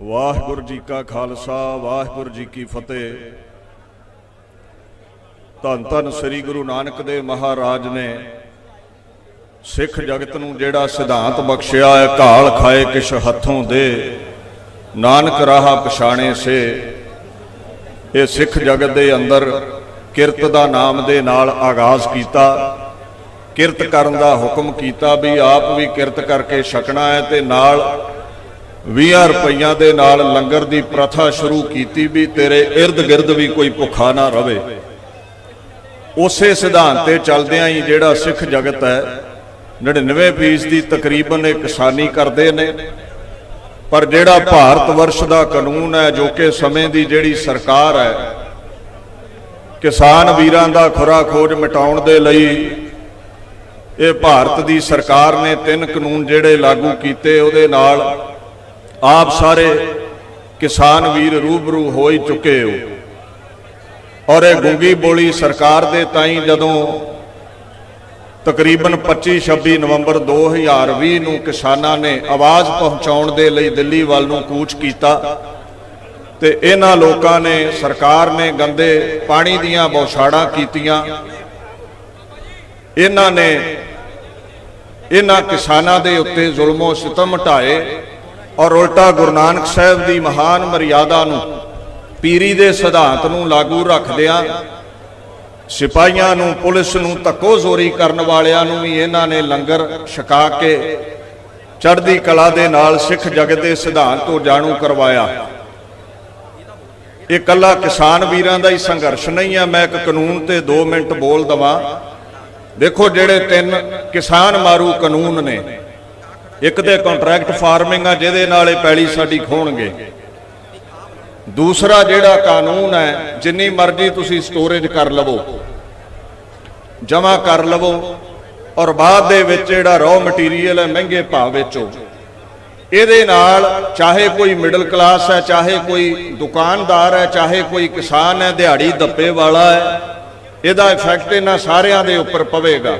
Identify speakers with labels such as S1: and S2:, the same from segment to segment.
S1: ਵਾਹਿਗੁਰੂ ਜੀ ਕਾ ਖਾਲਸਾ, ਵਾਹਿਗੁਰੂ ਜੀ ਕੀ ਫਤਿਹ। ਧੰਨ ਧੰਨ ਸ੍ਰੀ ਗੁਰੂ ਨਾਨਕ ਦੇਵ ਮਹਾਰਾਜ ਨੇ ਸਿੱਖ ਜਗਤ ਨੂੰ ਜਿਹੜਾ ਸਿਧਾਂਤ ਬਖਸ਼ਿਆ ਹੈ ਕਾਲ ਖਾਏ ਕਿਛ ਹੱਥੋਂ ਦੇ, ਨਾਨਕ ਰਾਹ ਪਛਾਣੇ ਸੇ। ਇਹ ਸਿੱਖ ਜਗਤ ਦੇ ਅੰਦਰ ਕਿਰਤ ਦਾ ਨਾਮ ਦੇ ਨਾਲ ਆਗਾਜ਼ ਕੀਤਾ, ਕਿਰਤ ਕਰਨ ਦਾ ਹੁਕਮ ਕੀਤਾ ਵੀ ਆਪ ਵੀ ਕਿਰਤ ਕਰਕੇ ਛਕਣਾ ਹੈ ਤੇ ਨਾਲ 20 ਰੁਪਈਆਂ ਦੇ ਨਾਲ ਲੰਗਰ ਦੀ ਪ੍ਰਥਾ ਸ਼ੁਰੂ ਕੀਤੀ ਵੀ ਤੇਰੇ ird ਗਿਰਦ ਵੀ ਕੋਈ ਭੁੱਖਾ ਨਾ ਰਵੇ। ਉਸੇ ਸਿਧਾਂਤ ਤੇ ਚੱਲਦਿਆਂ ਹੀ ਜਿਹੜਾ ਸਿੱਖ ਜਗਤ ਹੈ 99% ਦੀ ਤਕਰੀਬਨ ਇਹ ਕਿਸਾਨੀ ਕਰਦੇ ਨੇ। ਪਰ ਜਿਹੜਾ ਭਾਰਤ ਵਰਸ਼ ਦਾ ਕਾਨੂੰਨ ਹੈ, ਜੋ ਕਿ ਸਮੇਂ ਦੀ ਜਿਹੜੀ ਸਰਕਾਰ ਹੈ, ਕਿਸਾਨ ਵੀਰਾਂ ਦਾ ਖੁਰਾ ਖੋਜ ਮਿਟਾਉਣ ਦੇ ਲਈ ਇਹ ਭਾਰਤ ਦੀ ਸਰਕਾਰ ਨੇ ਤਿੰਨ ਕਾਨੂੰਨ ਜਿਹੜੇ ਲਾਗੂ ਕੀਤੇ, ਉਹਦੇ ਨਾਲ ਆਪ ਸਾਰੇ ਕਿਸਾਨ ਵੀਰ ਰੂਬਰੂ ਹੋ ਹੀ ਚੁੱਕੇ ਹੋ। ਔਰ ਇਹ ਗੁੰਗੀ ਬੋਲੀ ਸਰਕਾਰ ਦੇ ਤਾਈਂ ਜਦੋਂ ਤਕਰੀਬਨ 25-26 ਨਵੰਬਰ 2020 ਨੂੰ ਕਿਸਾਨਾਂ ਨੇ ਆਵਾਜ਼ ਪਹੁੰਚਾਉਣ ਦੇ ਲਈ ਦਿੱਲੀ ਵੱਲ ਨੂੰ ਕੂਚ ਕੀਤਾ ਤੇ ਇਹਨਾਂ ਲੋਕਾਂ ਨੇ, ਸਰਕਾਰ ਨੇ ਗੰਦੇ ਪਾਣੀ ਦੀਆਂ ਬੌਛਾੜਾਂ ਕੀਤੀਆਂ। ਇਹਨਾਂ ਨੇ ਇਹਨਾਂ ਕਿਸਾਨਾਂ ਦੇ ਉੱਤੇ ਜ਼ੁਲਮੋ ਸਿਤਮ ਢਾਏ। ਔਰ ਉਲਟਾ ਗੁਰੂ ਨਾਨਕ ਸਾਹਿਬ ਦੀ ਮਹਾਨ ਮਰਿਆਦਾ ਨੂੰ, ਪੀਰੀ ਦੇ ਸਿਧਾਂਤ ਨੂੰ ਲਾਗੂ ਰੱਖਦਿਆਂ, ਸਿਪਾਹੀਆਂ ਨੂੰ, ਪੁਲਿਸ ਨੂੰ ਧੱਕੋ ਜ਼ੋਰੀ ਕਰਨ ਵਾਲਿਆਂ ਨੂੰ ਵੀ ਇਹਨਾਂ ਨੇ ਲੰਗਰ ਛਕਾ ਕੇ ਚੜ੍ਹਦੀ ਕਲਾ ਦੇ ਨਾਲ ਸਿੱਖ ਜਗਤ ਦੇ ਸਿਧਾਂਤ ਤੋਂ ਜਾਣੂ ਕਰਵਾਇਆ। ਇਹ ਕੱਲਾ ਕਿਸਾਨ ਵੀਰਾਂ ਦਾ ਹੀ ਸੰਘਰਸ਼ ਨਹੀਂ ਆ, ਮੈਂ ਇੱਕ ਕਾਨੂੰਨ ਤੇ 2 ਮਿੰਟ ਬੋਲ ਦਵਾਂ। ਦੇਖੋ ਜਿਹੜੇ ਤਿੰਨ ਕਿਸਾਨ ਮਾਰੂ ਕਾਨੂੰਨ ਨੇ ਇੱਕ ਤੇ ਕੰਟਰੈਕਟ ਫਾਰਮਿੰਗ ਆ ਜਿਹਦੇ ਨਾਲ ਇਹ ਪੈਲੀ ਸਾਡੀ ਖੋਣਗੇ। ਦੂਸਰਾ ਜਿਹੜਾ ਕਾਨੂੰਨ ਹੈ, ਜਿੰਨੀ ਮਰਜ਼ੀ ਤੁਸੀਂ ਸਟੋਰੇਜ ਕਰ ਲਵੋ ਜਮਾ ਕਰ ਲਵੋ, ਔਰ ਬਾਅਦ ਦੇ ਵਿੱਚ ਜਿਹੜਾ ਰॉ ਮਟੀਰੀਅਲ ਹੈ, ਮਹਿੰਗੇ ਭਾਅ ਵੇਚੋ। ਇਹਦੇ ਨਾਲ ਚਾਹੇ ਕੋਈ ਮਿਡਲ ਕਲਾਸ ਹੈ, ਚਾਹੇ ਕੋਈ ਦੁਕਾਨਦਾਰ ਹੈ, ਚਾਹੇ ਕੋਈ ਕਿਸਾਨ ਹੈ, ਦਿਹਾੜੀ ਦੱਪੇ ਵਾਲਾ ਹੈ, ਇਹਦਾ ਇਫੈਕਟ ਇਹਨਾਂ ਸਾਰਿਆਂ ਦੇ ਉੱਪਰ ਪਵੇਗਾ।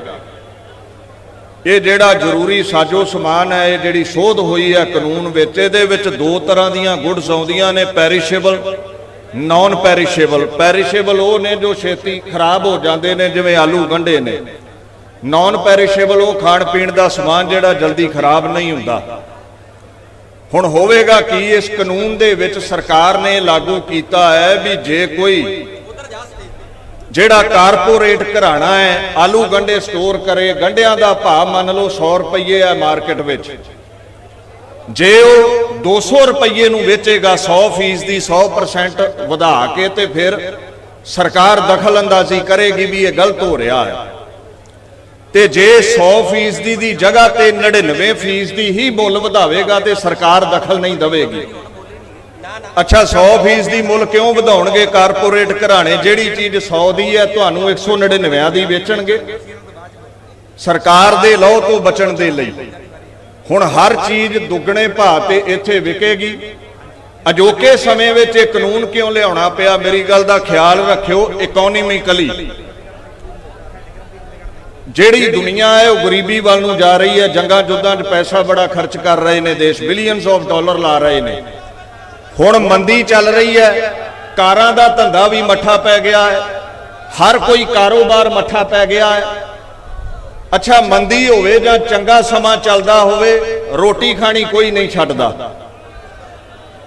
S1: ਇਹ ਜਿਹੜਾ ਜ਼ਰੂਰੀ ਸਾਜੋ ਸਮਾਨ ਹੈ, ਇਹ ਜਿਹੜੀ ਸੋਧ ਹੋਈ ਹੈ ਕਾਨੂੰਨ ਵਿੱਚ, ਇਹਦੇ ਵਿੱਚ ਦੋ ਤਰ੍ਹਾਂ ਦੀਆਂ ਗੁੱਡਸ ਆਉਂਦੀਆਂ ਨੇ ਪੈਰੀਸ਼ੇਬਲ ਨਾਨ ਪੈਰੀਸ਼ੇਬਲ ਪੈਰੀਸ਼ੇਬਲ ਉਹ ਨੇ ਜੋ ਛੇਤੀ ਖਰਾਬ ਹੋ ਜਾਂਦੇ ਨੇ, ਜਿਵੇਂ ਆਲੂ ਗੰਢੇ ਨੇ। ਨਾਨ ਪੈਰੀਸ਼ੇਬਲ ਉਹ ਖਾਣ ਪੀਣ ਦਾ ਸਮਾਨ ਜਿਹੜਾ ਜਲਦੀ ਖਰਾਬ ਨਹੀਂ ਹੁੰਦਾ। ਹੁਣ ਹੋਵੇਗਾ ਕੀ ਇਸ ਕਾਨੂੰਨ ਦੇ ਵਿੱਚ ਸਰਕਾਰ ਨੇ ਲਾਗੂ ਕੀਤਾ ਹੈ ਵੀ ਜੇ ਕੋਈ ਜਿਹੜਾ ਕਾਰਪੋਰੇਟ ਘਰਾਣਾ ਹੈ, ਆਲੂ ਗੰਡੇ ਸਟੋਰ ਕਰੇ ਗੰਡਿਆਂ ਦਾ ਭਾਅ ਮੰਨ ਲਓ 100 ਰੁਪਏ ਹੈ ਮਾਰਕੀਟ ਵਿੱਚ। ਜੇ ਉਹ 200 ਰੁਪਏ ਨੂੰ ਵੇਚੇਗਾ 100% ਦੀ 100% ਵਧਾ ਕੇ ਤੇ ਫਿਰ ਸਰਕਾਰ ਦਖਲ ਅੰਦਾਜ਼ੀ ਕਰੇਗੀ ਵੀ ਇਹ ਗਲਤ ਹੋ ਰਿਹਾ ਹੈ। ਤੇ ਜੇ 100% ਦੀ ਜਗ੍ਹਾ ਤੇ 99% ਦੀ ਹੀ ਮੁੱਲ ਵਧਾਵੇਗਾ ਤੇ ਸਰਕਾਰ ਦਖਲ ਨਹੀਂ ਦੇਵੇਗੀ। ਅੱਛਾ 100% ਦੀ ਮੁੱਲ ਕਿਉਂ ਵਧਾਉਣਗੇ? ਕਾਰਪੋਰੇਟ ਘਰਾਣੇ ਜਿਹੜੀ ਚੀਜ਼ 100 ਦੀ ਹੈ, ਤੁਹਾਨੂੰ 199 ਦੀ ਵੇਚਣਗੇ। ਸਰਕਾਰ ਦੇ ਲਹੂ ਤੋਂ ਬਚਣ ਦੇ ਲਈ। ਹੁਣ ਹਰ ਚੀਜ਼ ਦੁੱਗਣੇ ਭਾਅ ਤੇ ਇੱਥੇ ਵਿਕੇਗੀ। ਅਜੋਕੇ ਸਮੇਂ ਵਿੱਚ ਇਹ ਕਾਨੂੰਨ ਕਿਉਂ ਲਿਆਉਣਾ ਪਿਆ? ਮੇਰੀ ਗੱਲ ਦਾ ਖਿਆਲ ਰੱਖਿਓ ਇਕਨੋਮਿਕਲੀ ਜਿਹੜੀ ਦੁਨੀਆ ਹੈ, ਉਹ ਗਰੀਬੀ ਵੱਲ ਨੂੰ ਜਾ ਰਹੀ ਹੈ। ਜੰਗਾਂ ਜੁੱਦਾਂ 'ਚ ਪੈਸਾ ਬੜਾ ਖਰਚ ਕਰ ਰਹੇ ਨੇ ਦੇਸ਼। ਬਿਲੀਅਨਸ ਆਫ ਡਾਲਰ ਲਾ ਰਹੇ ਨੇ। ਹੁਣ ਮੰਦੀ ਚੱਲ ਰਹੀ ਹੈ। ਕਾਰਾਂ ਦਾ ਧੰਦਾ ਵੀ ਮੱਠਾ ਪੈ ਗਿਆ ਹੈ। ਹਰ ਕੋਈ ਕਾਰੋਬਾਰ ਮੱਠਾ ਪੈ ਗਿਆ ਹੈ। ਅੱਛਾ, ਮੰਦੀ ਹੋਵੇ ਜਾਂ ਚੰਗਾ ਸਮਾਂ ਚੱਲਦਾ ਹੋਵੇ, ਰੋਟੀ ਖਾਣੀ ਕੋਈ ਨਹੀਂ ਛੱਡਦਾ।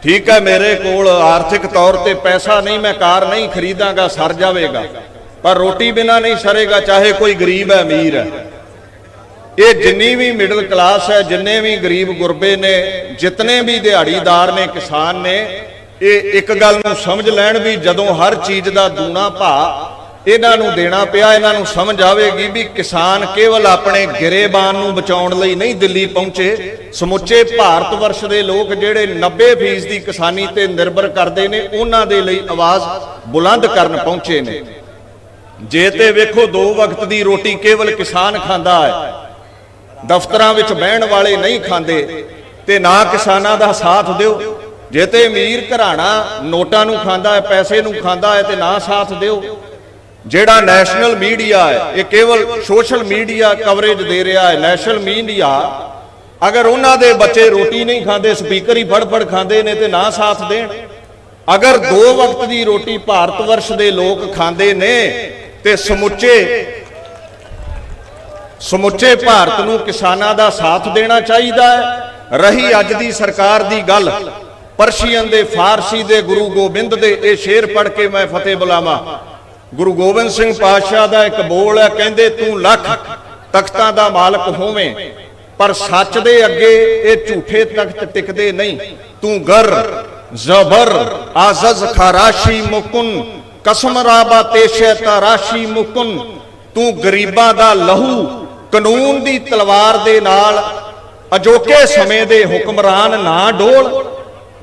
S1: ਠੀਕ ਹੈ, ਮੇਰੇ ਕੋਲ ਆਰਥਿਕ ਤੌਰ ਤੇ ਪੈਸਾ ਨਹੀਂ, ਮੈਂ ਕਾਰ ਨਹੀਂ ਖਰੀਦਾਂਗਾ, ਸਰ ਜਾਵੇਗਾ। ਪਰ ਰੋਟੀ ਬਿਨਾ ਨਹੀਂ ਸਰੇਗਾ, ਚਾਹੇ ਕੋਈ ਗਰੀਬ ਹੈ, ਅਮੀਰ ਹੈ। ਇਹ ਜਿੰਨੀ ਵੀ ਮਿਡਲ ਕਲਾਸ ਹੈ, ਜਿੰਨੇ ਵੀ ਗਰੀਬ ਗੁਰਬੇ ਨੇ, ਜਿਤਨੇ ਵੀ ਦਿਹਾੜੀਦਾਰ ਨੇ, ਕਿਸਾਨ ਨੇ, ਇਹ ਇੱਕ ਗੱਲ ਨੂੰ ਸਮਝ ਲੈਣ ਵੀ ਜਦੋਂ ਹਰ ਚੀਜ਼ ਦਾ ਦੂਣਾ ਭਾ ਇਹਨਾਂ ਨੂੰ ਦੇਣਾ ਪਿਆ, ਇਹਨਾਂ ਨੂੰ ਸਮਝ ਆਵੇਗੀ ਵੀ ਕਿਸਾਨ ਕੇਵਲ ਆਪਣੇ ਗਿਰੇਬਾਨ ਨੂੰ ਬਚਾਉਣ ਲਈ ਨਹੀਂ ਦਿੱਲੀ ਪਹੁੰਚੇ। ਸਮੁੱਚੇ ਭਾਰਤ ਵਰਸ਼ ਦੇ ਲੋਕ ਜਿਹੜੇ 90% ਦੀ ਕਿਸਾਨੀ ਤੇ ਨਿਰਭਰ ਕਰਦੇ ਨੇ, ਉਹਨਾਂ ਦੇ ਲਈ ਆਵਾਜ਼ ਬੁਲੰਦ ਕਰਨ ਪਹੁੰਚੇ ਨੇ। ਜੇ ਤੇ ਵੇਖੋ ਦੋ ਵਕਤ ਦੀ ਰੋਟੀ ਕੇਵਲ ਕਿਸਾਨ ਖਾਂਦਾ ਹੈ। ਦਫ਼ਤਰਾਂ ਵਿੱਚ ਬਹਿਣ ਵਾਲੇ ਨਹੀਂ ਖਾਂਦੇ, ਤੇ ਨਾ ਕਿਸਾਨਾਂ ਦਾ ਸਾਥ ਦਿਓ। ਜੇ ਤੇ ਅਮੀਰ ਘਰਾਣਾ ਨੋਟਾਂ ਨੂੰ ਖਾਂਦਾ ਹੈ, ਪੈਸੇ ਨੂੰ ਖਾਂਦਾ ਹੈ, ਤੇ ਨਾ ਸਾਥ ਦਿਓ। ਜਿਹੜਾ ਨੈਸ਼ਨਲ ਮੀਡੀਆ ਹੈ, ਇਹ ਕੇਵਲ ਸੋਸ਼ਲ ਮੀਡੀਆ ਕਵਰੇਜ ਦੇ ਰਿਹਾ ਹੈ, ਨੈਸ਼ਨਲ ਮੀਡੀਆ। ਅਗਰ ਉਹਨਾਂ ਦੇ ਬੱਚੇ ਰੋਟੀ ਨਹੀਂ ਖਾਂਦੇ, ਸਪੀਕਰ ਹੀ ਫੜ ਫੜ ਖਾਂਦੇ ਨੇ, ਤੇ ਨਾ ਸਾਥ ਦੇਣ। ਅਗਰ ਦੋ ਵਕਤ ਦੀ ਰੋਟੀ ਭਾਰਤ ਵਰਸ਼ ਦੇ ਲੋਕ ਖਾਂਦੇ ਨੇ, ਤੇ ਸਮੁੱਚੇ ਸਮੁੱਚੇ ਭਾਰਤ ਨੂੰ ਕਿਸਾਨਾਂ ਦਾ ਸਾਥ ਦੇਣਾ ਚਾਹੀਦਾ ਹੈ। ਰਹੀ ਅੱਜ ਦੀ ਸਰਕਾਰ ਦੀ ਗੱਲ ਪਰਸ਼ੀਅਨ ਦੇ ਫਾਰਸੀ ਦੇ ਗੁਰੂ ਗੋਬਿੰਦ ਦੇ ਇਹ ਸ਼ੇਰ ਪੜ੍ਹ ਕੇ ਮੈਂ ਫਤਿਹ ਬੁਲਾਵਾਂ। ਗੁਰੂ ਗੋਬਿੰਦ ਸਿੰਘ ਪਾਤਸ਼ਾਹ ਦਾ ਇੱਕ ਬੋਲ ਹੈ ਕਹਿੰਦੇ ਤੂੰ ਲੱਖ ਤਖਤਾਂ ਦਾ ਮਾਲਕ ਹੋਵੇਂ। ਪਰ ਸੱਚ ਦੇ ਅੱਗੇ ਇਹ ਝੂਠੇ ਤਖਤ ਟਿਕਦੇ ਨਹੀਂ। ਤੂੰ ਗਰ ਜ਼ਬਰ ਆਜ਼ਜ਼ ਖਾਰਾਸ਼ੀ ਮੁਕੁਨ ਕਸਮ ਰਾਬਾ ਤੇਸ਼ੇ ਤਾਰਾਸ਼ੀ ਮੁਕੁਨ। ਤੂੰ ਗਰੀਬਾਂ ਦਾ ਲਹੂ ਕਾਨੂੰਨ ਦੀ ਤਲਵਾਰ ਦੇ ਨਾਲ ਅਜੋਕੇ ਸਮੇਂ ਦੇ ਹੁਕਮਰਾਨ ਨਾ ਡੋਲ।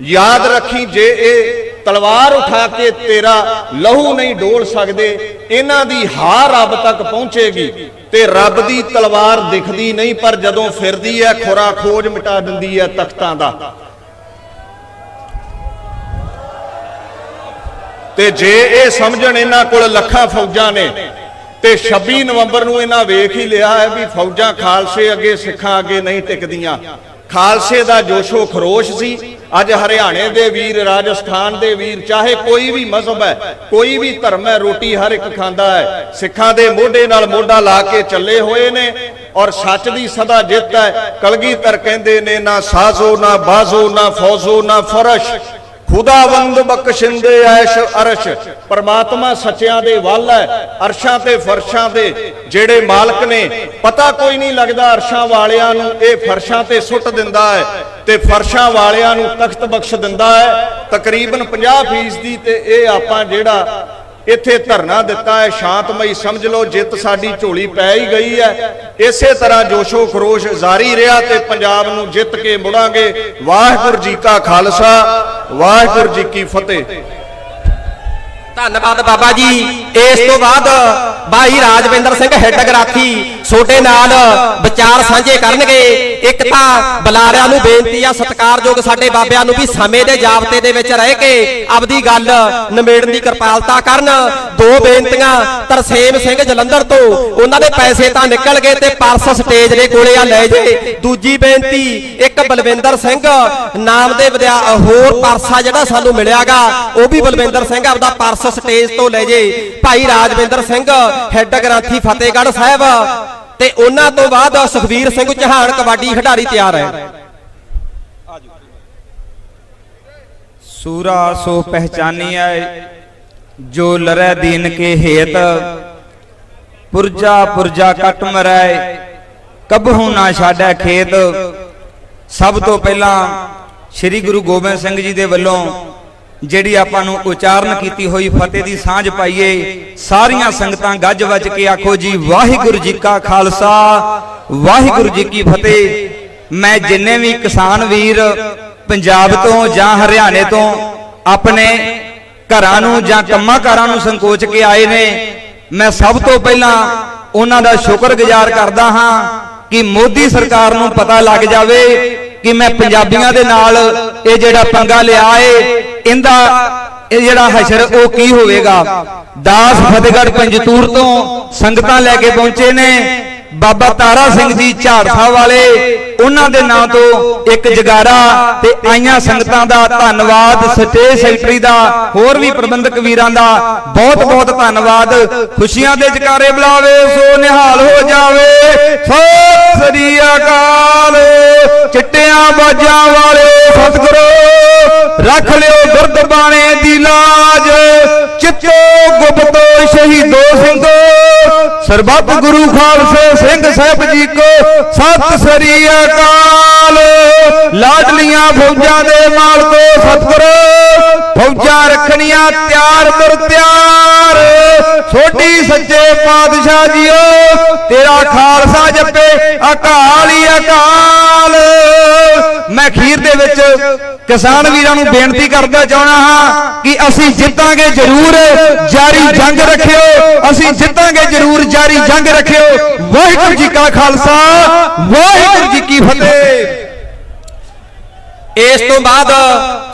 S1: ਯਾਦ ਰੱਖੀ ਜੇ ਇਹ ਤਲਵਾਰ ਉਠਾ ਕੇ ਤੇਰਾ ਲਹੂ ਨਹੀਂ ਡੋਲ ਸਕਦੇ, ਇਹਨਾਂ ਦੀ ਹਾਰ ਰੱਬ ਤੱਕ ਪਹੁੰਚੇਗੀ ਤੇ ਰੱਬ ਦੀ ਤਲਵਾਰ ਦਿਖਦੀ ਨਹੀਂ, ਪਰ ਜਦੋਂ ਫਿਰਦੀ ਹੈ ਖੁਰਾ ਖੋਜ ਮਿਟਾ ਦਿੰਦੀ ਹੈ ਤਖਤਾਂ ਦਾ। ਤੇ ਜੇ ਇਹ ਸਮਝਣ ਇਹਨਾਂ ਕੋਲ ਲੱਖਾਂ ਫੌਜਾਂ ਨੇ ਤੇ 26 ਨਵੰਬਰ ਨੂੰ ਇਹਨਾਂ ਵੇਖ ਹੀ ਲਿਆ ਹੈ ਵੀ ਫੌਜਾਂ ਖਾਲਸੇ ਅੱਗੇ, ਸਿੱਖਾਂ ਅੱਗੇ ਨਹੀਂ ਟਿਕਦੀਆਂ। ਖਾਲਸੇ ਦਾ ਜੋਸ਼ੋ ਖਰੋਸ਼ ਸੀ। ਅੱਜ ਹਰਿਆਣੇ ਦੇ ਵੀਰ, ਰਾਜਸਥਾਨ ਦੇ ਵੀਰ, ਚਾਹੇ ਕੋਈ ਵੀ ਮਜ਼ਹਬ ਹੈ, ਕੋਈ ਵੀ ਧਰਮ ਹੈ, ਰੋਟੀ ਹਰ ਇੱਕ ਖਾਂਦਾ ਹੈ। ਸਿੱਖਾਂ ਦੇ ਮੋਢੇ ਨਾਲ ਮੋਢਾ ਲਾ ਕੇ ਚੱਲੇ ਹੋਏ ਨੇ ਔਰ ਸੱਚ ਦੀ ਸਦਾ ਜਿੱਤ ਹੈ। ਕਲਗੀਧਰ ਕਹਿੰਦੇ ਨੇ, ਨਾ ਸਾਜ਼ੋ, ਨਾ ਬਾਜ਼ੋ, ਨਾ ਫੌਜ਼ੋ, ਨਾ ਫਰਸ਼। ਖੁਦਾਵੰਦ ਬਖਸ਼ਿੰਦੇ ਐਸ਼ ਅਰਸ਼, ਪਰਮਾਤਮਾ ਸੱਚਿਆਂ ਦੇ ਵੱਲ ਹੈ, ਅਰਸ਼ਾਂ ਤੇ ਫਰਸ਼ਾਂ ਦੇ ਜਿਹੜੇ ਮਾਲਕ ਨੇ, ਪਤਾ ਕੋਈ ਨਹੀਂ ਲੱਗਦਾ ਅਰਸ਼ਾਂ ਵਾਲਿਆਂ ਨੂੰ ਇਹ ਫਰਸ਼ਾਂ ਤੇ ਸੁੱਟ ਦਿੰਦਾ ਹੈ ਤੇ ਫਰਸ਼ਾਂ ਵਾਲਿਆਂ ਨੂੰ ਤਖਤ ਬਖਸ਼ ਦਿੰਦਾ ਹੈ। ਤਕਰੀਬਨ 50% ਦੀ ਤੇ ਇਹ ਆਪਾਂ ਜਿਹੜਾ ਇੱਥੇ ਧਰਨਾ ਦਿੱਤਾ ਹੈ, ਸ਼ਾਂਤਮਈ ਸਮਝ ਲਓ, ਜਿੱਤ ਸਾਡੀ ਝੋਲੀ ਪੈ ਹੀ ਗਈ ਹੈ। ਇਸੇ ਤਰ੍ਹਾਂ ਜੋਸ਼ੋ ਖਰੋਸ਼ ਜਾਰੀ ਰਿਹਾ ਤੇ ਪੰਜਾਬ ਨੂੰ ਜਿੱਤ ਕੇ ਮੁੜਾਂਗੇ। ਵਾਹਿਗੁਰੂ ਜੀ ਕਾ ਖਾਲਸਾ, ਵਾਹਿਗੁਰੂ ਜੀ ਕੀ ਫਤਿਹ।
S2: ਧੰਨਵਾਦ ਬਾਬਾ ਜੀ। ਇਸ ਤੋਂ ਬਾਅਦ ਭਾਈ ਰਾਜਵਿੰਦਰ ਸਿੰਘ ਹੈੱਡ ਗਰਾਥੀ ਛੋਟੇ ਨਾਲ ਵਿਚਾਰ ਸਾਂਝੇ ਕਰਨਗੇ। ਇੱਕ ਤਾਂ ਬੁਲਾਰਿਆਂ ਨੂੰ ਬੇਨਤੀ ਆ, ਸਤਿਕਾਰਯੋਗ ਸਾਡੇ ਬਾਬਿਆਂ ਨੂੰ ਵੀ ਸਮੇਂ ਦੇ ਜਾਬਤੇ ਦੇ ਵਿੱਚ ਰਹਿ ਕੇ ਆਪਦੀ ਗੱਲ ਨਿਮੇੜਨ ਦੀ ਕਿਰਪਾਲਤਾ ਕਰਨ। ਦੋ ਬੇਨਤੀਆਂ, ਤਰਸੇਮ ਸਿੰਘ ਜਲੰਧਰ ਤੋਂ। ਉਹਨਾਂ ਦੇ ਪੈਸੇ ਤਾਂ ਨਿਕਲ ਗਏ ਤੇ ਪਰਸ ਸਟੇਜ ਦੇ ਕੋਲੇ ਆ ਲੈ ਜੇ। ਦੂਜੀ ਬੇਨਤੀ, ਇੱਕ ਬਲਵਿੰਦਰ ਸਿੰਘ, ਨਾਮ ਦੇ ਵਿਦਿਆ ਹੋਰ ਪਰਸਾ ਜਿਹੜਾ ਸਾਨੂੰ ਮਿਲਿਆਗਾ, ਉਹ ਵੀ ਬਲਵਿੰਦਰ ਸਿੰਘ ਆਪਦਾ ਪਰਸ ਸਟੇਜ ਤੋਂ ਲੈ ਜੇ ਭਾਈ ਰਾਜਵਿੰਦਰ ਸਿੰਘ ਹੈੱਡ ਗ੍ਰਾਂਥੀ ਫਤਿਹਗੜ੍ਹ ਸਾਹਿਬ, ਤੇ ਉਹਨਾਂ ਤੋਂ ਬਾਅਦ ਸੁਖਵੀਰ ਸਿੰਘ ਚੌਹਾਨ ਕਬੱਡੀ ਖਿਡਾਰੀ ਤਿਆਰ ਹੈ।
S3: ਸੂਰਾ ਸੋ ਪਹਿਚਾਨੀਐ, ਜੋ ਲਰੈ ਦੀਨ ਕੇ ਹੇਤ, ਪੁਰਜਾ ਪੁਰਜਾ ਕਟ ਮਰੈ, ਕਬਹੂ ਨਾ ਛਾੜੈ ਖੇਤ। ਸਭ ਤੋਂ ਪਹਿਲਾਂ ਸ੍ਰੀ ਗੁਰੂ ਗੋਬਿੰਦ ਸਿੰਘ ਜੀ ਦੇ ਵੱਲੋਂ ਜਿਹੜੀ ਆਪਾਂ ਨੂੰ ਉਚਾਰਨ ਕੀਤੀ ਹੋਈ ਫਤਿਹ ਦੀ ਸਾਂਝ ਪਾਈਏ, ਸਾਰੀਆਂ ਸੰਗਤਾਂ ਗੱਜ ਵੱਜ ਕੇ ਆਖੋ ਜੀ, ਵਾਹਿਗੁਰੂ ਜੀ ਕਾ ਖਾਲਸਾ, ਵਾਹਿਗੁਰੂ ਜੀ ਕੀ ਫਤਿਹ। ਮੈਂ ਜਿੰਨੇ ਵੀ ਕਿਸਾਨ ਵੀਰ ਪੰਜਾਬ ਤੋਂ ਜਾਂ ਹਰਿਆਣੇ ਤੋਂ ਆਪਣੇ ਘਰਾਂ ਨੂੰ ਜਾਂ ਕੰਮਾਂ ਕਾਰਾਂ ਨੂੰ ਸੰਕੋਚ ਕੇ ਆਏ ਨੇ, ਮੈਂ ਸਭ ਤੋਂ ਪਹਿਲਾਂ ਉਹਨਾਂ ਦਾ ਸ਼ੁਕਰਗੁਜ਼ਾਰ ਕਰਦਾ ਹਾਂ ਕਿ ਮੋਦੀ ਸਰਕਾਰ ਨੂੰ ਪਤਾ ਲੱਗ ਜਾਵੇ ਕਿ ਮੈਂ ਪੰਜਾਬੀਆਂ ਦੇ ਨਾਲ ਇਹ ਜਿਹੜਾ ਪੰਗਾ ਲਿਆ ਏ ਇਹਦਾ ਇਹ ਜਿਹੜਾ ਹਸ਼ਰ ਉਹ ਕੀ ਹੋਵੇਗਾ? ਦਾਸ ਫਤਿਹਗੜ੍ਹ ਪੰਜਤੂਰ ਤੋਂ ਸੰਗਤਾਂ ਲੈ ਕੇ ਪਹੁੰਚੇ ਨੇ। ਬਾਬਾ ਤਾਰਾ ਸਿੰਘ ਜੀ ਝਾੜਸਾ ਵਾਲੇ ਉਹਨਾਂ ਦੇ ਨਾਂ ਤੋਂ ਇੱਕ ਜਗਾਰਾ ਤੇ ਆਈਆਂ ਸੰਗਤਾਂ ਦਾ ਧੰਨਵਾਦ ਸਟੇਜ ਸੈਕਟਰੀ ਦਾ ਹੋਰ ਵੀ ਪ੍ਰਬੰਧਕ ਵੀਰਾਂ ਦਾ ਬਹੁਤ ਬਹੁਤ ਧੰਨਵਾਦ ਖੁਸ਼ੀਆਂ ਦੇ ਜਕਾਰੇ ਬੁਲਾਵੇ ਸੋ ਨਿਹਾਲ ਹੋ ਜਾਵੇ। ਸਤਿ ਸ੍ਰੀ ਅਕਾਲ। ਚਿੱਟਿਆਂ ਬਾਜਾਂ ਵਾਲੇ ਸਤਿਗੁਰੂ ਰੱਖ ਲਿਓ ਗੁਰਦਬਾਣੇ ਦੀ ਲਾਜ। ਚਿੱਤੋ ਗੁਪਤੋ ਸ਼ਹੀਦੋ ਸਿੰਘੋ। ਸਰਬੱਤ ਗੁਰੂ ਖਾਲਸੇ ਸਿੰਘ ਸਾਹਿਬ ਜੀ ਕੋ ਸਤਿ ਸ੍ਰੀ ਅਕਾਲ। ਲਾਡਲੀਆਂ ਫੌਜਾਂ ਦੇ ਮਾਲਕੋ ਸਤਿਗੁਰੂ, ਫੌਜਾਂ ਰੱਖਣੀਆਂ ਤਿਆਰ ਤੁਰ ਤਿਆਰ। ਛੋਟੀ ਸੱਚੇ ਪਾਤਸ਼ਾਹ ਜੀਓ, ਤੇਰਾ ਖਾਲਸਾ ਜਪੇ, ਅਕਾਲ ਹੀ ਅਕਾਲ। ਮੈਂ ਖੀਰ ਦੇ ਵਿੱਚ ਕਿਸਾਨ ਵੀਰਾਂ ਨੂੰ ਬੇਨਤੀ ਕਰਦਾ ਚਾਹਣਾ ਹਾਂ ਕਿ ਅਸੀਂ ਜਿੱਤਾਂਗੇ ਜ਼ਰੂਰ। ਜਾਰੀ ਜੰਗ ਰੱਖਿਓ। ਅਸੀਂ ਜਿੱਤਾਂਗੇ ਜ਼ਰੂਰ। ਜਾਰੀ ਜੰਗ ਰੱਖਿਓ। ਵਾਹਿਗੁਰੂ ਜੀ ਕਾ ਖਾਲਸਾ। ਵਾਹਿਗੁਰੂ ਜੀ ਕੀ ਫਤਿਹ।
S2: ਇਸ ਤੋਂ ਬਾਅਦ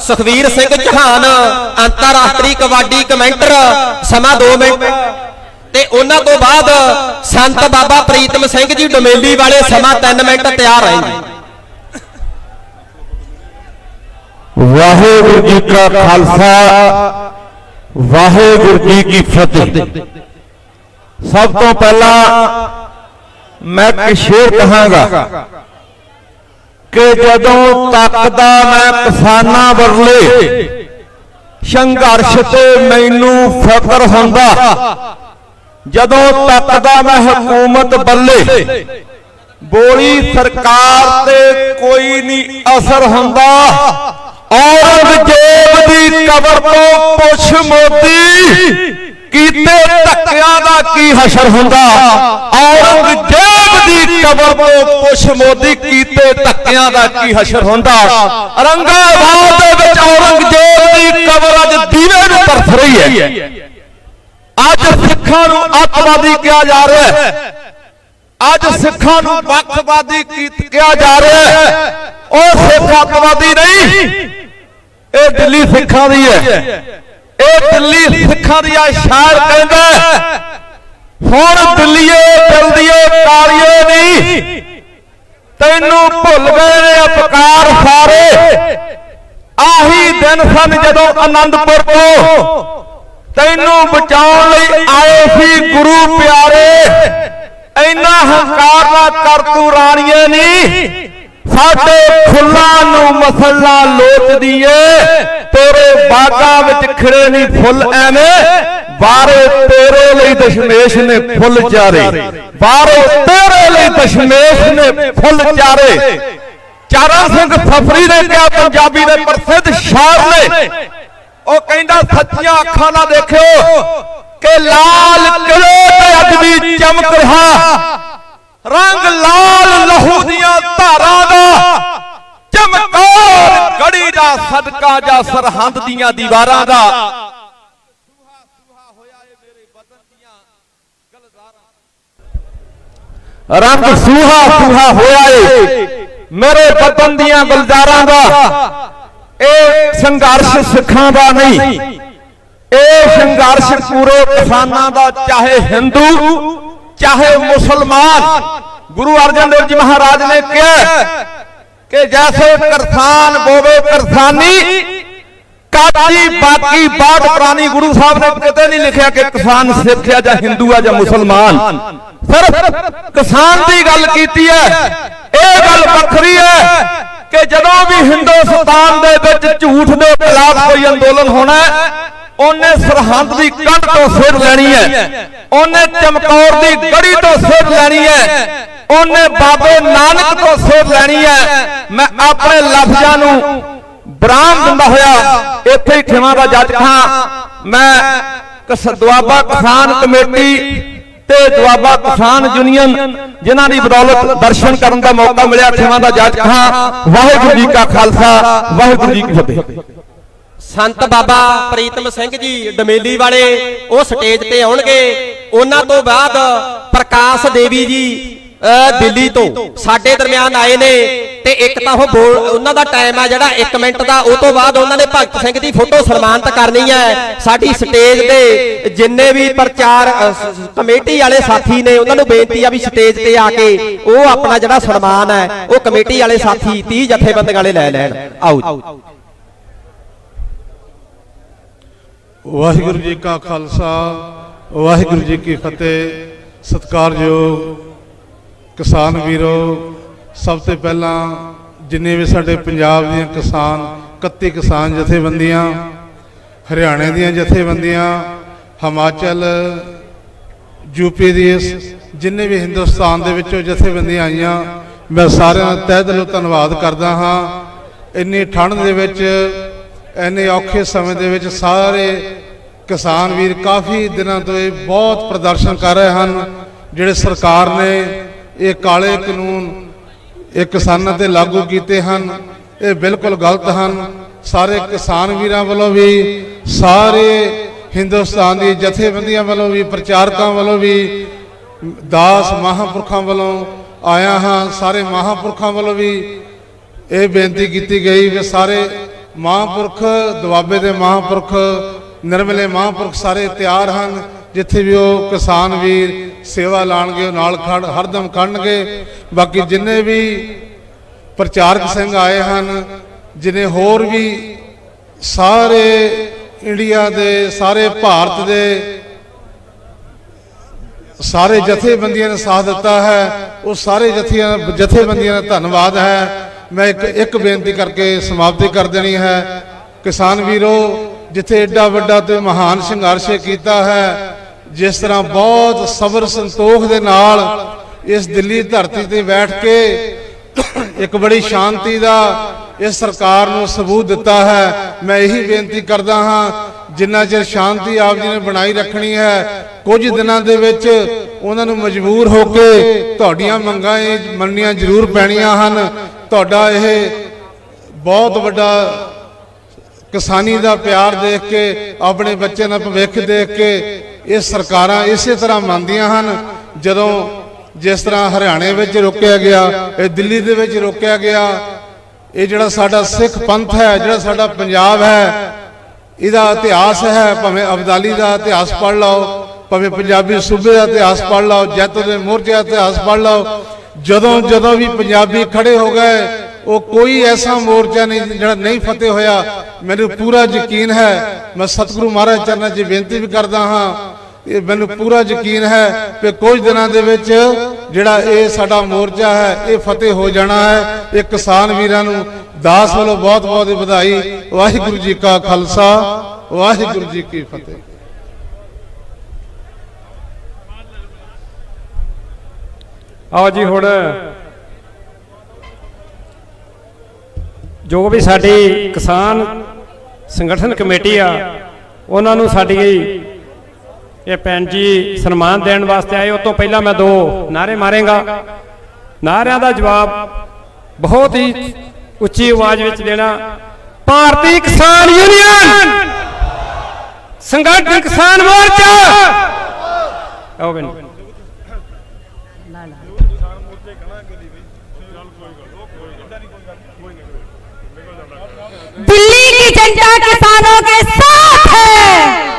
S2: ਸੁਖਵੀਰ ਸਿੰਘ ਚੌਹਾਨ, ਅੰਤਰਰਾਸ਼ਟਰੀ ਕਬੱਡੀ ਕਮੈਂਟਰ, ਸਮਾਂ 2 ਮਿੰਟ। ਤੇ ਉਹਨਾਂ ਤੋਂ ਬਾਅਦ ਸੰਤ ਬਾਬਾ ਪ੍ਰੀਤਮ ਸਿੰਘ ਜੀ ਡਮੇਲੀ ਵਾਲੇ ਸਮਾਂ 3 ਮਿੰਟ ਤਿਆਰ ਰਹੇ
S4: ਵਾਹਿਗੁਰੂ ਜੀ ਕਾ ਖਾਲਸਾ, ਵਾਹਿਗੁਰੂ ਜੀ ਕੀ ਫਤਿਹ। ਸਭ ਤੋਂ ਪਹਿਲਾਂ ਮੈਂ ਇੱਕ ਸ਼ੇਰ ਕਹਾਂਗਾ ਕਿ ਜਦੋਂ ਤੱਕਦਾ ਮੈਂ ਕਿਸਾਨਾਂ ਵਰਲੇ, ਸੰਘਰਸ਼ ਤੇ ਮੈਨੂੰ ਫਕਰ ਹੁੰਦਾ, ਜਦੋਂ ਤੱਕਦਾ ਮੈਂ ਹਕੂਮਤ ਬੱਲੇ ਬੋਲੀ ਸਰਕਾਰ ਤੇ ਕੋਈ ਨਹੀਂ ਅਸਰ ਹੁੰਦਾ। ਔਰੰਗਜ਼ੇਬ ਦੀ ਕਬਰ ਤੋਂ ਪੁੱਛ ਮੋਦੀ, ਕੀਤੇ ਧੱਕਿਆਂ ਦਾ ਕੀ ਹਸ਼ਰ ਹੁੰਦਾ? ਔਰੰਗਜ਼ੇਬ ਦੀ ਕਬਰ ਤੋਂ ਪੁੱਛ ਮੋਦੀ, ਕੀਤੇ ਧੱਕਿਆਂ ਦਾ ਕੀ ਹਸ਼ਰ ਹੁੰਦਾ? ਰੰਗਾਬਾਦ ਦੇ ਵਿੱਚ ਔਰੰਗਜ਼ੇਬ ਦੀ ਕਬਰ ਅੱਜ ਦੀਵੇ ਨੂੰ ਤਰਸ ਰਹੀ ਹੈ। ਅੱਜ ਸਿੱਖਾਂ ਨੂੰ ਅੱਤਵਾਦੀ ਕਿਹਾ ਜਾ ਰਿਹਾ ਹੈ। ਅੱਜ ਸਿੱਖਾਂ ਨੂੰ ਵੱਖਵਾਦੀ ਕਿਹਾ ਜਾ ਰਿਹਾ ਹੈ। ਉਹ ਸਿੱਖ ਅੱਤਵਾਦੀ ਨਹੀਂ ਇਹ ਦਿੱਲੀ ਸਿੱਖਾਂ ਦੀ ਹੈ। ਇਹ ਦਿੱਲੀ ਸਿੱਖਾਂ ਦੀ ਆ ਸ਼ਾਇਰ ਕਹਿੰਦਾ ਹੁਣ ਦਿੱਲੀਏ ਜਲਦੀਏ ਕਾਲੀਏ ਨਹੀਂ। ਤੈਨੂੰ ਭੁੱਲ ਗਏ ਨੇ ਅਪਕਾਰ ਸਾਰੇ ਆਹੀ ਦਿਨ ਸਨ ਜਦੋਂ ਆਨੰਦਪੁਰ ਤੋਂ ਤੈਨੂੰ ਬਚਾਉਣ ਲਈ ਆਏ ਸੀ ਗੁਰੂ ਪਿਆਰੇ। ਇੰਨਾ ਹੰਕਾਰ ਨਾ ਕਰ ਤੂੰ ਰਾਣੀਏ ਨਹੀਂ। ਸਾਡੇ ਫੁੱਲਾਂ ਨੂੰ ਮਸਲਾ ਲੋਚਦੀ ਏ ਬਾਗਾਂ ਵਿੱਚ ਖਿੜੇ ਨਹੀਂ ਫੁੱਲ ਐਵੇਂ। ਬਾਰੇ ਤੇਰੇ ਲਈ ਦਸ਼ਮੇਸ਼ ਨੇ ਫੁੱਲ ਚਾਰੇ। ਬਾਰੇ ਤੇਰੇ ਲਈ ਦਸ਼ਮੇਸ਼ ਨੇ ਫੁੱਲ ਚਾਰੇ। ਚਾਰਨ ਸਿੰਘ ਸਫਰੀ ਨੇ ਕਿਹਾ ਪੰਜਾਬੀ ਦੇ ਪ੍ਰਸਿੱਧ ਸ਼ਾਇਰ ਨੇ। ਉਹ ਕਹਿੰਦਾ ਸੱਚੀਆਂ ਅੱਖਾਂ ਨਾਲ ਦੇਖਿਓ ਕਿ ਲਾਲ ਕਿਲੇ ਤੇ ਅੱਜ ਵੀ ਚਮਕ ਰਿਹਾ। ਰੰਗ ਲਾਲ ਲਹੂ ਦੀਆਂ ਧਾਰਾਂ ਦਾ ਚਮਕੌਰ ਗੜੀ ਦਾ ਸਦਕਾ ਜਾਂ ਸਰਹੰਦ ਦੀਆਂ ਦੀਵਾਰਾਂ ਦਾ ਰੰਗ ਸੂਹਾ ਸੂਹਾ ਹੋਇਆ ਏ ਮੇਰੇ ਬਦਨ ਦੀਆਂ ਗੁਲਜ਼ਾਰਾਂ ਦਾ ਇਹ ਸੰਘਰਸ਼ ਸਿੱਖਾਂ ਦਾ ਨਹੀਂ ਇਹ ਸੰਘਰਸ਼ ਪੂਰੇ ਕਿਸਾਨਾਂ ਦਾ ਚਾਹੇ ਹਿੰਦੂ ਚਾਹੇ ਮੁਸਲਮਾਨ ਗੁਰੂ ਅਰਜਨ ਦੇਵ ਜੀ ਮਹਾਰਾਜ ਨੇ ਕਿਹਾ ਕਿ ਜੈਸੇ ਕਿਸਾਨ ਬੋਵੇ ਕਿਸਾਨੀ ਕਾਜੀ ਬਾਕੀ ਬਾਤ ਪ੍ਰਾਨੀ ਗੁਰੂ ਸਾਹਿਬ ਨੇ ਕਿਤੇ ਨਹੀਂ ਲਿਖਿਆ ਕਿ ਕਿਸਾਨ ਸਿੱਖ ਆ ਜਾਂ ਹਿੰਦੂ ਆ ਜਾਂ ਮੁਸਲਮਾਨ। ਸਿਰਫ ਕਿਸਾਨ ਦੀ ਗੱਲ ਕੀਤੀ ਹੈ। ਇਹ ਗੱਲ ਵੱਖਰੀ ਹੈ ਕਿ ਜਦੋਂ ਵੀ ਹਿੰਦੁਸਤਾਨ ਦੇ ਵਿੱਚ ਝੂਠ ਦੇ ਖਿਲਾਫ ਕੋਈ ਅੰਦੋਲਨ ਹੋਣਾ ਉਹਨੇ ਸਰਹੰਦ ਦੀ ਕੰਧ ਤੋਂ ਸਿਰ ਲੈਣੀ ਹੈ। ਉਹਨੇ ਚਮਕੌਰ ਦੀ ਗੜੀ ਤੋਂ ਸਿਰ ਲੈਣੀ ਹੈ। ਉਹਨੇ ਬਾਬੇ ਨਾਨਕ ਤੋਂ ਸਿਰ ਲੈਣੀ ਹੈ। ਮੈਂ ਆਪਣੇ ਲਫ਼ਜ਼ਾਂ ਨੂੰ ਬਰਾਮ ਦਿੰਦਾ ਹੋਇਆ। ਇੱਥੇ ਹੀ ਖਿਮਾ ਦਾ ਜੱਜ ਖਾਂ। ਮੈਂ ਕਸ ਦੁਆਬਾ ਕਿਸਾਨ ਕਮੇਟੀ ਤੇ ਦੁਆਬਾ ਕਿਸਾਨ ਯੂਨੀਅਨ ਜਿਨ੍ਹਾਂ ਦੀ ਬਦੌਲਤ ਦਰਸ਼ਨ ਕਰਨ ਦਾ ਮੌਕਾ ਮਿਲਿਆ ਖਿਮਾ ਦਾ ਜੱਜ ਖਾਂ। ਵਾਹਿਗੁਰੂ ਜੀ ਕਾ ਖਾਲਸਾ ਵਾਹਿਗੁਰੂ ਜੀ ਕੀ ਫਤਿਹ।
S2: ਸੰਤ ਬਾਬਾ ਪ੍ਰੀਤਮ ਸਿੰਘ ਜੀ ਡਮੇਲੀ ਵਾਲੇ ਉਹ ਸਟੇਜ ਤੇ ਆਉਣਗੇ। ਉਹਨਾਂ ਤੋਂ ਬਾਅਦ ਪ੍ਰਕਾਸ਼ ਦੇਵੀ ਜੀ ਦਿੱਲੀ ਤੋਂ ਸਾਡੇ ਦਰਮਿਆਨ ਆਏ ਨੇ ਤੇ ਇੱਕ ਤਾਂ ਉਹ ਬੋਲ ਉਹਨਾਂ ਦਾ ਟਾਈਮ ਆ ਜਿਹੜਾ 1 ਮਿੰਟ ਦਾ ਉਹ ਤੋਂ ਬਾਅਦ ਉਹਨਾਂ ਨੇ ਭਗਤ ਸਿੰਘ ਦੀ ਫੋਟੋ ਸਨਮਾਨਿਤ ਕਰਨੀ ਹੈ ਸਾਡੀ ਸਟੇਜ ਤੇ ਜਿੰਨੇ ਵੀ ਪ੍ਰਚਾਰ ਕਮੇਟੀ ਵਾਲੇ ਸਾਥੀ ਨੇ ਉਹਨਾਂ ਨੂੰ ਬੇਨਤੀ ਆ ਵੀ ਸਟੇਜ ਤੇ ਆ ਕੇ ਉਹ ਆਪਣਾ ਜਿਹੜਾ ਸਨਮਾਨ ਹੈ ਉਹ ਕਮੇਟੀ ਵਾਲੇ ਸਾਥੀ 30 ਜਥੇਬੰਦੀਆਂ ਵਾਲੇ ਲੈ ਲੈਣ ਆਓ।
S5: ਵਾਹਿਗੁਰੂ ਜੀ ਕਾ ਖਾਲਸਾ ਵਾਹਿਗੁਰੂ ਜੀ ਕੀ ਫਤਿਹ ਸਤਿਕਾਰਯੋਗ ਕਿਸਾਨ ਵੀਰੋ, ਸਭ ਤੋਂ ਪਹਿਲਾਂ ਜਿੰਨੇ ਵੀ ਸਾਡੇ ਪੰਜਾਬ ਦੀਆਂ ਕਿਸਾਨ 31 ਕਿਸਾਨ ਜਥੇਬੰਦੀਆਂ, ਹਰਿਆਣੇ ਦੀਆਂ ਜਥੇਬੰਦੀਆਂ, ਹਿਮਾਚਲ ਯੂਪੀ ਦੀ ਜਿੰਨੇ ਵੀ ਹਿੰਦੁਸਤਾਨ ਦੇ ਵਿੱਚੋਂ ਜਥੇਬੰਦੀਆਂ ਆਈਆਂ, ਮੈਂ ਸਾਰਿਆਂ ਦਾ ਤਹਿ ਦਿਲੋਂ ਧੰਨਵਾਦ ਕਰਦਾ ਹਾਂ। ਇੰਨੀ ਠੰਡ ਦੇ ਵਿੱਚ, ਇੰਨੇ ਔਖੇ ਸਮੇਂ ਦੇ ਵਿੱਚ ਸਾਰੇ ਕਿਸਾਨ ਵੀਰ ਕਾਫੀ ਦਿਨਾਂ ਤੋਂ ਇਹ ਬਹੁਤ ਪ੍ਰਦਰਸ਼ਨ ਕਰ ਰਹੇ ਹਨ, ਜਿਹੜੇ ਸਰਕਾਰ ਨੇ ਇਹ ਕਾਲੇ ਕਾਨੂੰਨ ਇਹ ਕਿਸਾਨਾਂ ਤੇ ਲਾਗੂ ਕੀਤੇ ਹਨ। ਇਹ ਬਿਲਕੁਲ ਗਲਤ ਹਨ। ਸਾਰੇ ਕਿਸਾਨ ਵੀਰਾਂ ਵੱਲੋਂ ਵੀ, ਸਾਰੇ ਹਿੰਦੁਸਤਾਨ ਦੀ ਜਥੇਬੰਦੀਆਂ ਵੱਲੋਂ ਵੀ, ਪ੍ਰਚਾਰਕਾਂ ਵੱਲੋਂ ਵੀ ਦਾਸ ਮਹਾਂਪੁਰਖਾਂ ਵੱਲੋਂ ਆਇਆ ਹਾਂ। ਸਾਰੇ ਮਹਾਂਪੁਰਖਾਂ ਵੱਲੋਂ ਵੀ ਇਹ ਬੇਨਤੀ ਕੀਤੀ ਗਈ ਕਿ ਸਾਰੇ ਮਹਾਂਪੁਰਖ, ਦੁਆਬੇ ਦੇ ਮਹਾਂਪੁਰਖ, ਨਿਰਮਲੇ ਮਹਾਂਪੁਰਖ ਸਾਰੇ ਤਿਆਰ ਹਨ। ਜਿੱਥੇ ਵੀ ਉਹ ਕਿਸਾਨ ਵੀਰ ਸੇਵਾ ਲਾਣਗੇ ਉਹ ਨਾਲ ਖੜ ਹਰਦਮ ਖੜਨਗੇ। ਬਾਕੀ ਜਿੰਨੇ ਵੀ ਪ੍ਰਚਾਰਕ ਸਿੰਘ ਆਏ ਹਨ, ਜਿਨੇ ਹੋਰ ਵੀ ਸਾਰੇ ਇੰਡੀਆ ਦੇ, ਸਾਰੇ ਭਾਰਤ ਦੇ ਸਾਰੇ ਜਥੇਬੰਦੀਆਂ ਨੇ ਸਾਥ ਦਿੱਤਾ ਹੈ, ਉਹ ਸਾਰੇ ਜਥੀਆਂ ਜਥੇਬੰਦੀਆਂ ਦਾ ਧੰਨਵਾਦ ਹੈ। ਮੈਂ ਇੱਕ ਇੱਕ ਬੇਨਤੀ ਕਰਕੇ ਸਮਾਪਤੀ ਕਰ ਦੇਣੀ ਹੈ। ਕਿਸਾਨ ਵੀਰੋ, ਜਿੱਥੇ ਐਡਾ ਵੱਡਾ ਤੇ ਮਹਾਨ ਸੰਘਰਸ਼ ਕੀਤਾ ਹੈ ਜਿਸ ਤਰ੍ਹਾਂ ਬਹੁਤ ਸਬਰ ਸੰਤੋਖ ਦੇ ਨਾਲ ਇਸ ਦਿੱਲੀ ਧਰਤੀ ਤੇ ਬੈਠ ਕੇ ਇੱਕ ਬੜੀ ਸ਼ਾਂਤੀ ਦਾ ਇਸ ਸਰਕਾਰ ਨੂੰ ਸਬੂਤ ਦਿੱਤਾ ਹੈ। ਮੈਂ ਇਹੀ ਬੇਨਤੀ ਕਰਦਾ ਹਾਂ, ਜਿੰਨਾ ਚਿਰ ਸ਼ਾਂਤੀ ਆਪ ਜੀ ਨੇ ਬਣਾਈ ਰੱਖਣੀ ਹੈ, ਕੁਝ ਦਿਨਾਂ ਦੇ ਵਿੱਚ ਉਹਨਾਂ ਨੂੰ ਮਜਬੂਰ ਹੋ ਕੇ ਤੁਹਾਡੀਆਂ ਮੰਗਾਂ ਇਹ ਮੰਨਣੀਆਂ ਜ਼ਰੂਰ ਪੈਣੀਆਂ ਹਨ। ਤੁਹਾਡਾ ਇਹ ਬਹੁਤ ਵੱਡਾ ਕਿਸਾਨੀ ਦਾ ਪਿਆਰ ਦੇਖ ਕੇ, ਆਪਣੇ ਬੱਚੇ ਦਾ ਭਵਿੱਖ ਦੇਖ ਕੇ ਇਹ ਸਰਕਾਰਾਂ ਇਸੇ ਤਰ੍ਹਾਂ ਮੰਨਦੀਆਂ ਹਨ, ਜਦੋਂ ਜਿਸ ਤਰ੍ਹਾਂ ਹਰਿਆਣੇ ਵਿੱਚ ਰੋਕਿਆ ਗਿਆ, ਇਹ ਦਿੱਲੀ ਦੇ ਵਿੱਚ ਰੋਕਿਆ ਗਿਆ, ਇਹ ਜਿਹੜਾ ਸਾਡਾ ਸਿੱਖ ਪੰਥ ਹੈ, ਜਿਹੜਾ ਸਾਡਾ ਪੰਜਾਬ ਹੈ, ਇਹਦਾ ਇਤਿਹਾਸ ਹੈ, ਭਾਵੇਂ ਅਬਦਾਲੀ ਦਾ ਇਤਿਹਾਸ ਪੜ੍ਹ ਲਓ, ਭਾਵੇਂ ਪੰਜਾਬੀ ਸੂਬੇ ਦਾ ਇਤਿਹਾਸ ਪੜ੍ਹ ਲਓ, ਜੈਤੋ ਦੇ ਮੋਰਚੇ ਦਾ ਇਤਿਹਾਸ ਪੜ੍ਹ ਲਓ, ਜਦੋਂ ਜਦੋਂ ਵੀ ਪੰਜਾਬੀ ਖੜੇ ਹੋ ਗਏ, ਉਹ ਕੋਈ ਐਸਾ ਮੋਰਚਾ ਨਹੀਂ, ਜਿਹੜਾ ਨਹੀਂ ਫਤਿਹ ਹੋਇਆ, ਮੈਨੂੰ ਪੂਰਾ ਯਕੀਨ ਹੈ, ਮੈਂ ਸਤਿਗੁਰੂ ਮਹਾਰਾਜ ਚਰਨਾਂ 'ਚ ਬੇਨਤੀ ਵੀ ਕਰਦਾ ਹਾਂ ਇਹ ਮੈਨੂੰ ਪੂਰਾ ਯਕੀਨ ਹੈ ਕਿ ਕੁਝ ਦਿਨਾਂ ਦੇ ਵਿੱਚ ਜਿਹੜਾ ਇਹ ਸਾਡਾ ਮੋਰਚਾ ਹੈ, ਇਹ ਫਤਿਹ ਹੋ ਜਾਣਾ ਹੈ। ਇਹ ਕਿਸਾਨ ਵੀਰਾਂ ਨੂੰ ਦਾਸ ਵੱਲੋਂ ਬਹੁਤ ਬਹੁਤ ਵਧਾਈ। ਵਾਹਿਗੁਰੂ ਜੀ ਕਾ ਖਾਲਸਾ, ਵਾਹਿਗੁਰੂ ਜੀ ਕੀ ਫਤਿਹ।
S6: ਆਓ ਜੀ ਹੁਣ। ਜੋ ਵੀ ਸਾਡੀ ਕਿਸਾਨ ਸੰਗਠਨ ਕਮੇਟੀ ਆ, ਉਹਨਾਂ ਨੂੰ ਸਾਡੀ ਇਹ ਭੈਣ ਜੀ ਸਨਮਾਨ ਦੇਣ ਵਾਸਤੇ ਆਏ ਉਸ ਤੋਂ ਪਹਿਲਾਂ ਮੈਂ ਦੋ ਨਾਰੇ ਮਾਰੇਗਾ ਨਾਰਿਆਂ ਦਾ ਜਵਾਬ ਬਹੁਤ ਹੀ ਉੱਚੀ ਆਵਾਜ਼ ਵਿੱਚ ਦੇਣਾ ਭਾਰਤੀ ਕਿਸਾਨ ਯੂਨੀਅਨ ਸੰਗਠਨ ਕਿਸਾਨ ਮੋਰਚਾ ਆਓ ਬੈਨ
S7: दिल्ली की जनता किसानों के साथ है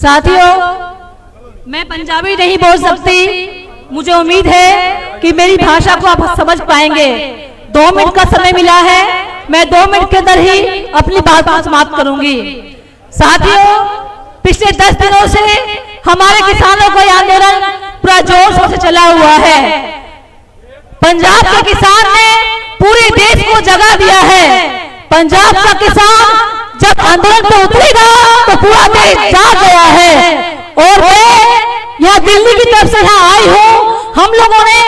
S7: साथियों, मैं पंजाबी नहीं बोल सकती। मुझे उम्मीद है कि मेरी भाषा को आप समझ पाएँगे। दो मिनट का समय मिला है। मैं दो मिनट के अंदर ही अपनी बात समाप्त करूँगी। साथियों, पिछले दस दिनों से हमारे किसानों का आंदोलन पूरा ज़ोर शोर से चला हुआ है। पंजाब के किसान ने पूरे देश को जगा दिया है। पंजाब का किसान जब आंदोलन पे उतरेगा तो पूरा देश जाग गया है। और मैं यहाँ दिल्ली की तरफ़ से यहाँ आई हूँ। हम लोगों ने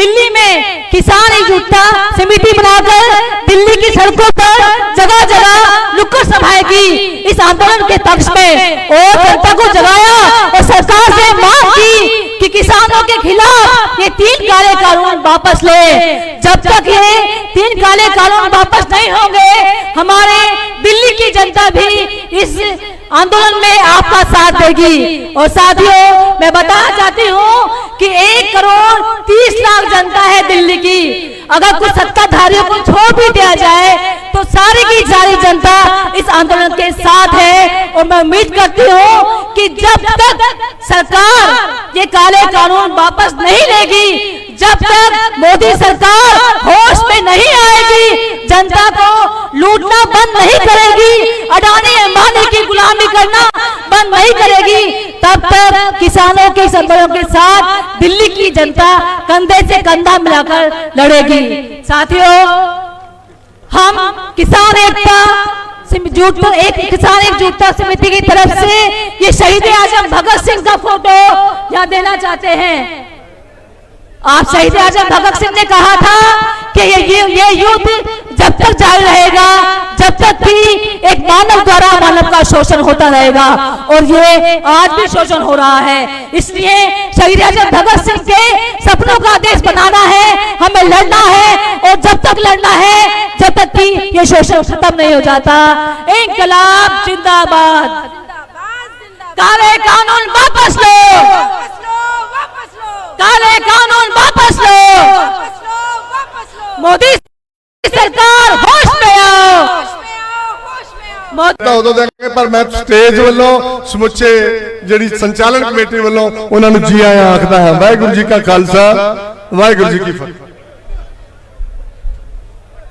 S7: दिल्ली में किसान एकजुटता समिति बनाकर दिल्ली की सड़कों पर जगह जगह नुक्कड़ सभाएँ की इस आंदोलन के पक्ष में और जनता को जगाया और सरकार से मांग की कि किसानों ये तीन काले कानून वापस ले। जब तक ये तीन काले कानून वापस नहीं होंगे, हमारे दिल्ली की जनता भी इस आंदोलन में आपका साथ देगी। और साथियों, मैं बताना चाहती हूँ कि एक करोड़ तीस लाख जनता है दिल्ली की। अगर कुछ सत्ताधारियों को छोड़ भी दिया जाए तो सारी की सारी जनता इस आंदोलन के साथ है और मैं उम्मीद करती हूँ कि जब तक सरकार ये काले कानून वापस नहीं लेगी, जब तक मोदी सरकार होश में नहीं आएगी, जनता को लूटना बंद नहीं करेगी, अडानी अंबानी की गुलामी करना बंद नहीं करेगी, तब तक किसानों के संबलों के साथ दिल्ली की जनता कंधे से कंधा मिलाकर लड़ेगी। साथियों हम किसान एकता जुट एक किसान एकजुटता समिति की तरफ़ से ये शहीद आज़म भगत सिंह का फ़ोटो यहाँ देना चाहते हैं। आप शहीद आज़म भगत सिंह ने कहा था कि ये ये, ये युद्ध जब तक जारी रहेगा जब तक भी एक मानव द्वारा मानव का शोषण होता रहेगा और ये आज भी शोषण हो रहा है। इसलिए शहीद आज़म भगत सिंह के सपनों का देश बनाना है हमें लड़ना है और जब तक लड़ना है ये शोषण खत्म नहीं हो जाता इनकलाब जिंदाबाद काले कानून वापस लो काले कानून वापस लो मोदी सरकार होश में आओ बहुत
S8: ਤਾਂ ਉਦੋਂ ਦੇਂਗੇ ਪਰ ਮੈਂ ਸਟੇਜ ਵੱਲੋਂ ਸਮੁੱਚੇ ਜਿਹੜੀ ਸੰਚਾਲਨ ਕਮੇਟੀ ਵੱਲੋਂ ਉਹਨਾਂ ਨੂੰ ਜੀ ਆਇਆਂ ਆਖਦਾ ਹਾਂ ਵਾਹਿਗੁਰੂ ਜੀ ਕਾ ਖਾਲਸਾ ਵਾਹਿਗੁਰੂ ਜੀ ਕੀ ਫਤਿਹ